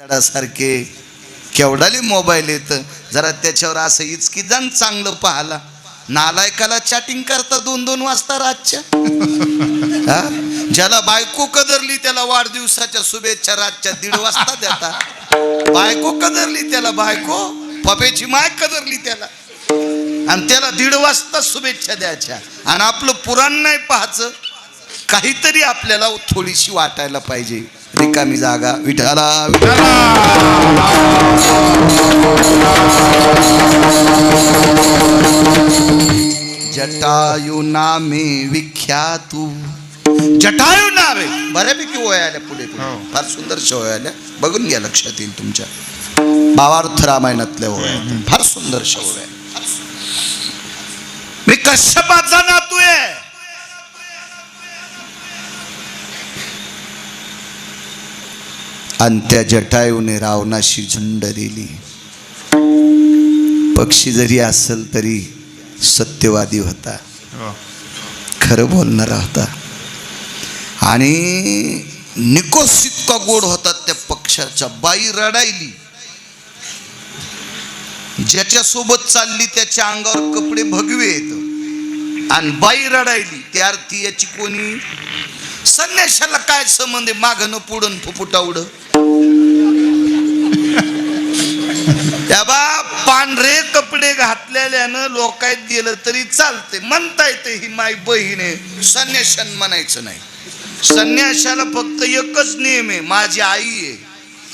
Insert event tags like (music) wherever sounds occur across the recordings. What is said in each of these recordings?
सारखे केवढाले मोबाईल येत? जरा त्याच्यावर असं इचकी जण चांगलं पाहला. नालायकाला चॅटिंग करता दोन दोन वाजता रातच्या. ज्याला बायको कदरली त्याला वाढदिवसाच्या शुभेच्छा रातच्या दीड वाजता देता. बायको कदरली त्याला बायको पपेची माय कदरली त्याला. आणि त्याला दीड वाजता शुभेच्छा द्यायच्या. आणि आपलं पुराण नाही पाहायचं. काहीतरी आपल्याला थोडीशी वाटायला पाहिजे. रिकामी जागा विठाला जटायू नामे विख्यातू. जटायू नावे! बऱ्यापैकी ओया आल्या पुढे पुढे. हो. फार सुंदर ओया आल्या. बघून घ्या लक्षात येईल तुमच्या. भावार्थ रामायणातल्या ओया फार सुंदर ओया मी कश्यपाचा नातू आहे आणि त्या जटायूने रावणाशी झुंड दिली. पक्षी जरी असेल तरी सत्यवादी होता. हो. खरं बोलणारा होता. आणि निकोस इतका गोड होता त्या पक्षाच्या बाई रडायली. ज्याच्या सोबत चालली त्याच्या अंगावर कपडे भगवे येत आणि बाई रडायली. त्या अर्थी याची कोणी संन्याशाला काय संबंध आहे? मागणं पुढं फुपुटावड त्या (laughs) बा पांढरे कपडे घातलेल्यानं लोकायत गेलं तरी चालते म्हणता येते ही माय बहीण आहे. संन्याशान म्हणायचं नाही. संन्याशाला फक्त एकच नियम आहे. माझी आई आहे.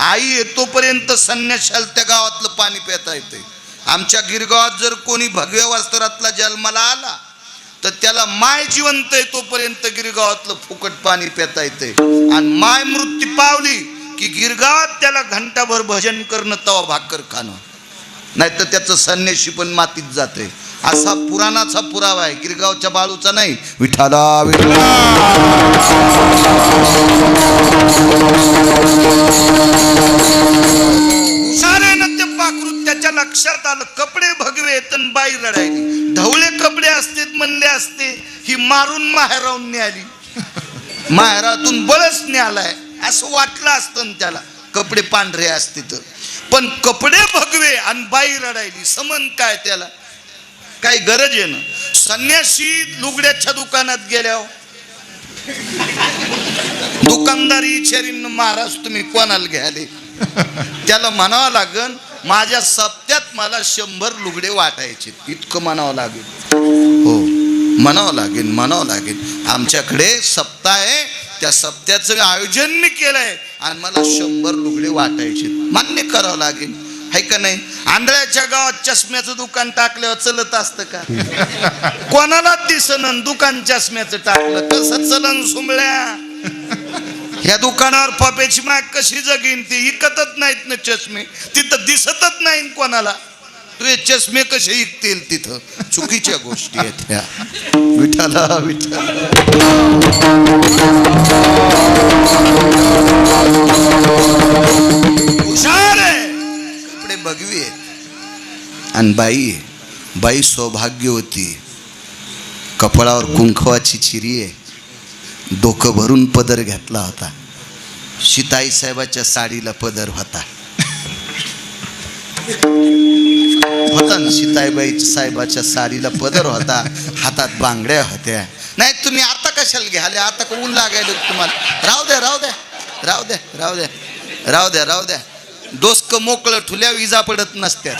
आई आहे तोपर्यंत संन्याशाला त्या गावातलं पाणी पेता येते आमच्या गिरगावात जर कोणी भगव्या वस्त्रातला जन्माला आला तर त्याला माय जिवंत आहे तोपर्यंत गिरगावातलं फुकट पाणी पिता येते आणि माय मृत्यू पावली की गिरगावात त्याला घंटाभर भजन करणं तवा भाकर खाणं. नाही तर त्याचं संन्याशी पण मातीत जाते असा पुराणाचा पुरावा आहे. गिरगावच्या बाळूचा नाही विठाला विठाला मारून माहेरावून न्याली माहेरातून बळच न्यालाय असं वाटलं असतं ना त्याला. कपडे पांढरे असते तर. पण कपडे भगवे आणि बाई रडायली. समन काय त्याला? काही गरज आहे ना? संन्यासी लुगड्याच्या दुकानात गेल्यावर. दुकानदारी इचारीन महाराज तुम्ही कोणाला घ्याले? त्याला म्हणावं लागन माझ्या सप्त्यात मला शंभर लुगडे वाटायचे. इतकं म्हणावं लागेल. हो. म्हणावं लागेल म्हणावं लागेल आमच्याकडे सप्ताह आहे त्या सप्त्याचं आयोजन मी केलंय. आणि मला शंभर लुगडे वाटायचे. मान्य करावं लागेल आहे का नाही? आंधळ्याच्या गावात चष्म्याचं दुकान टाकल्यावर चलत असतं का? (laughs) कोणालाच दिसन दुकान चष्म्याचं टाकलं कसं चलन सुंबळ्या ह्या दुकानावर पप्याची माग कशी जगीन ती? विकतच नाहीत ना चष्मे. तिथं दिसतच नाही कोणाला. तुझे चष्मे कसे ऐकतील तिथं? चुकीच्या गोष्टी आहेत त्या. विठाला विठाला हुशार आहे. कपडे बघवी आहेत. आणि बाई बाई सौभाग्यवती कपाळावर कुंखवाची चिरी आहे. डोकं भरून पदर घेतला होता. सीताई साहेबाच्या साडीला पदर होता. होता सीताईबाई साहेबाच्या साडीला पदर होता हातात बांगड्या होत्या. नाही तुम्ही आता कशाला घ्याले? आता का ऊन लागायला तुम्हाला? राहू द्या राहू द्या राहू द्या राहू द्या राहू द्या राहू द्या. डोसक मोकळं ठुल्या विजा पडत नसत्यात.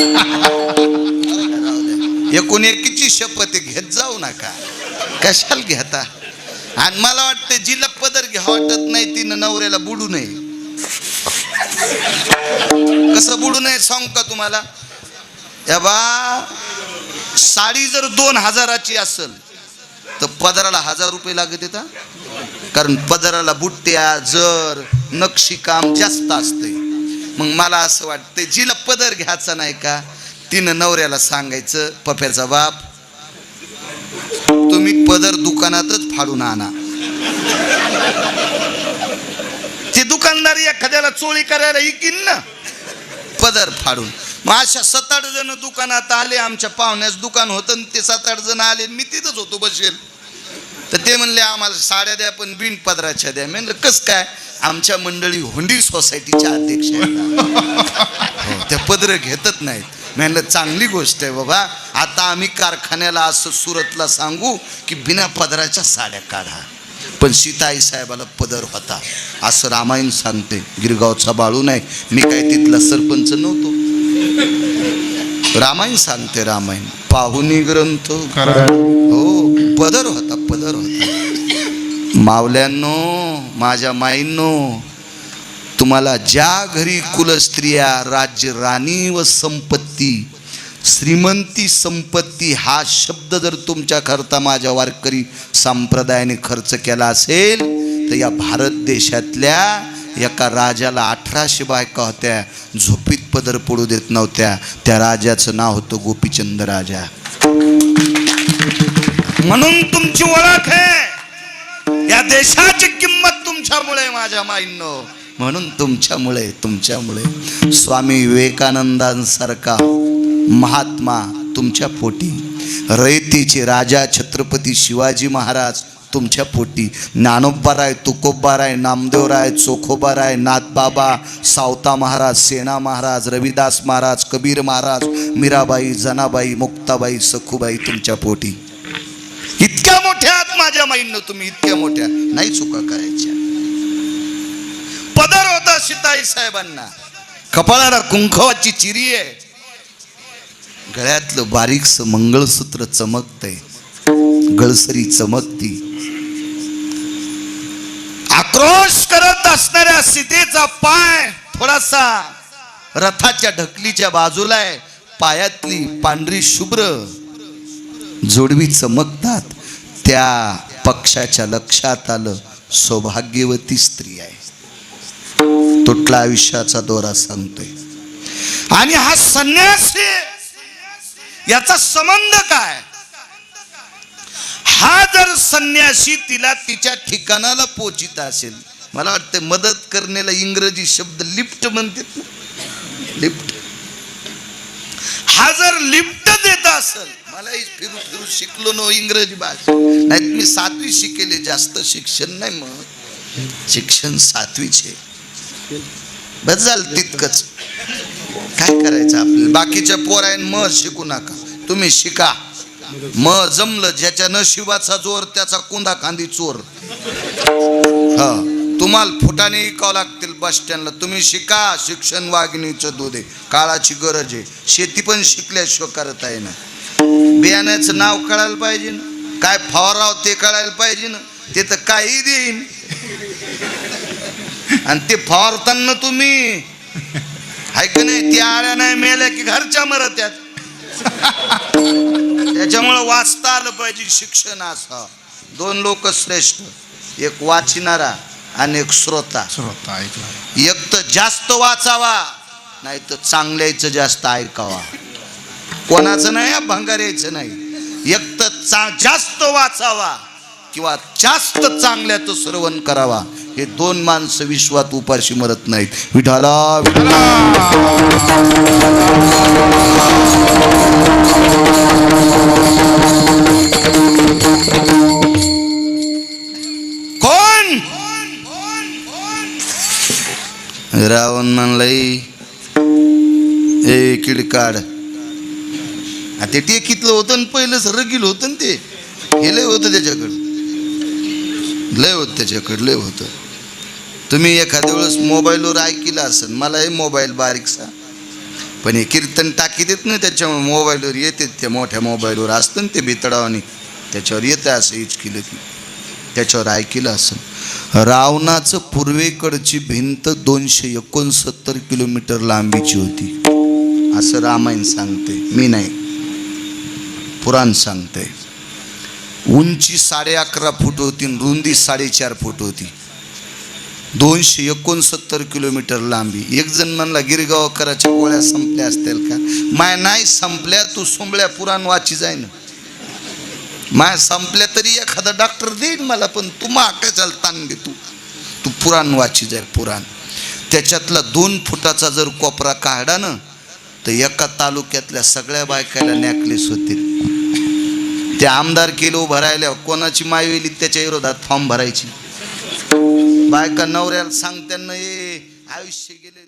राहू द्या एकूण एकीची शपथ घेत जाऊ नका. कशाला घेता? आणि मला वाटतं जिला पदर घ्या वाटत नाही तिनं नवऱ्याला बुडू नये. कसं बुडू नये सांग का तुम्हाला? या बा साडी जर दोन हजाराची असेल तर पदराला हजार रुपये लागत येतात कारण पदराला बुट्ट्या जर नक्षीकाम जास्त असते. मग मला असं वाटतं जिला पदर घ्यायचा नाही का तिनं नवऱ्याला सांगायचं पप्याचा बाप तुम्ही पदर दुकानातच फाडून आणा. ते दुकानदार एखाद्याला चोळी करायला येईल ना? पदर फाडून. मग अशा सात आठ जण दुकानात आले आमच्या पाहुण्यास दुकान होतं आणि ते सात आठ जण आले मी तिथंच होतो बसेल. तर ते म्हणले आम्हाला साड्या द्या पण बिन पदराच्या द्या म्हणलं कस काय? आमच्या मंडळी हुंडी सोसायटीच्या अध्यक्ष हो, त्या पदर घेतच नाहीत. म्हणलं चांगली गोष्ट आहे बाबा. आता आम्ही कारखान्याला असं सुरतला सांगू की बिना पदराच्या साड्या काढा. पण सीताई साहेबाला पदर होता. असं रामायण सांगते. गिरगावचा बाळू नाही. मी काय तिथला सरपंच नव्हतो. रामायण सांगते रामायण. पाहुणी ग्रंथ. हो पदर होता पदर होता. मावल्यांनो माझ्या माईंनो तुम्हाला ज्या घरी कुलस्त्रिया राज्य राणी व संपत्ती श्रीमंती संपत्ती हा शब्द जर तुमच्या करता माझ्या वारकरी संप्रदायाने खर्च केला असेल तर या भारत देशातल्या एका राजाला अठराशे बायका होत्या. झोपीत पदर पडू देत नव्हत्या. त्या राजाचं नाव होतं गोपीचंद राजा. म्हणून तुमची ओळख आहे. या देशाची किंमत तुमच्यामुळे माझ्या माईंनो. म्हणून तुमच्यामुळे तुमच्यामुळे. स्वामी विवेकानंदांसारखा महात्मा तुमच्या पोटी. रयतीचे राजा छत्रपती शिवाजी महाराज तुमच्या पोटी. ज्ञानोबाराय तुकोबाराय नामदेवराय चोखोबाराय नाथबाबा सावता महाराज सेना महाराज रविदास महाराज कबीर महाराज मीराबाई जनाबाई मुक्ताबाई सखूबाई तुमच्या पोटी. इतक्या मोठ्या आहात माझ्या माईंनो तुम्ही इतक्या मोठ्या नाही चुका करायच्या. पदर होता सीताई साहेबांना. कपाळाला कुंखवाची चिरी आहे. गळ्यातलं बारीकस मंगळसूत्र चमकतंय. गळसरी चमकती. आक्रोश करत असणाऱ्या सीतेचा पाय थोडासा रथाच्या ढकलीच्या बाजूला आहे. पायातली पांढरी शुभ्र जोडवी चमकतात. त्या पक्षाच्या लक्षात आलं सौभाग्यवती स्त्री आहे. तुटला आयुष्याचा दोरा सांगतोय. आणि हा संन्यासी याचा संबंध काय? हा जर संन्यासी तिला तिच्या ठिकाणाला पोचित असेल मला वाटतं मदत करण्याला इंग्रजी शब्द लिफ्ट म्हणतात ना. लिफ्ट. हा जर लिफ्ट देत असेल मलाही फिरू फिरू शिकलो नो इंग्रजी भाषा. नाही मी सातवी शिकेले जास्त शिक्षण नाही मग. शिक्षण सातवीचे बस झालं तितकंच. काय करायचं आपल्याला? बाकीच्या पोरायन मग शिकू नका. तुम्ही शिका. म जमलं ज्याच्या नशिबाचा जोर त्याचा कुंदा खांदी चोर. हा तुम्हाला फुटाने विकावं लागतील बस स्टँडला तुम्ही शिका शिक्षण वाघिणीचं दूध. आहे काळाची गरज आहे. शेती पण शिकल्याशिवाय करता ना. बियाण्याचं नाव कळायला पाहिजे ना. काय फवाराव ते कळायला पाहिजे ना. ते तर काही देईन. आणि ते फवारताना तुम्ही. हाय नाही? त्या आळ्या नाही मेल्या की घरच्या मरत्यात. त्याच्यामुळं वाचता आलं पाहिजे शिक्षण असं. दोन लोक श्रेष्ठ एक वाचणारा आणि एक श्रोता. श्रोता ऐकला एक तर जास्त वाचावा नाही तर चांगल्याचं जास्त ऐकावा. कोणाचं नाही हा, भंगाऱ्याचं नाही. एक तर चा- जास्त वाचावा किंवा जास्त चांगल्याचं श्रवण करावा. हे दोन माणसं विश्वात उपाशी मरत नाहीत. विठाला विठाला कोण? रावण म्हणलंय ए किडकाड ते टेकीतलं होतं ना सर गेलं होतं ना ते. हे लय होतं त्याच्याकडं. लय होतं त्याच्याकडं लय होतं. तुम्ही एखाद्या वेळेस मोबाईलवर ऐकलं असेल मलाही मोबाईल बारीकसा. पण हे कीर्तन टाकी देत ना त्याच्यामुळे मोबाईलवर येते त्या मोठ्या मोबाईलवर असतं ना ते भितडावानी त्याच्यावर येतं असं इचकिलं की. त्याच्यावर ऐकलं असं रावणाचं पूर्वेकडची भिंत दोनशे एकोणसत्तर किलोमीटर लांबीची होती. असं रामायण सांगते मी नाही. पुराण सांगते उंची साडे अकरा फूट होती रुंदी साडेचार फूट होती. दोनशे एकोणसत्तर किलोमीटर लांबी. एक जण म्हणला गिरगावकराच्या गोळ्या संपल्या असतील का? माय नाही संपल्या तू सोंबळ्या पुराण वाची जाय ना माय संपल्या तरी एखादा डॉक्टर देईन मला पण तू मा ताण दे तू. तू पुराण वाची जाईल पुराण. त्याच्यातला दोन फुटाचा जर कोपरा काढा ना तर एका तालुक्यातल्या सगळ्या बायकाला नॅकलेस होतील. ते आमदार केलो भरायला कोणाची माय वेली त्याच्या विरोधात फॉर्म भरायची? बायका नवऱ्याला सांगत्यांना ये आयुष्य गेले.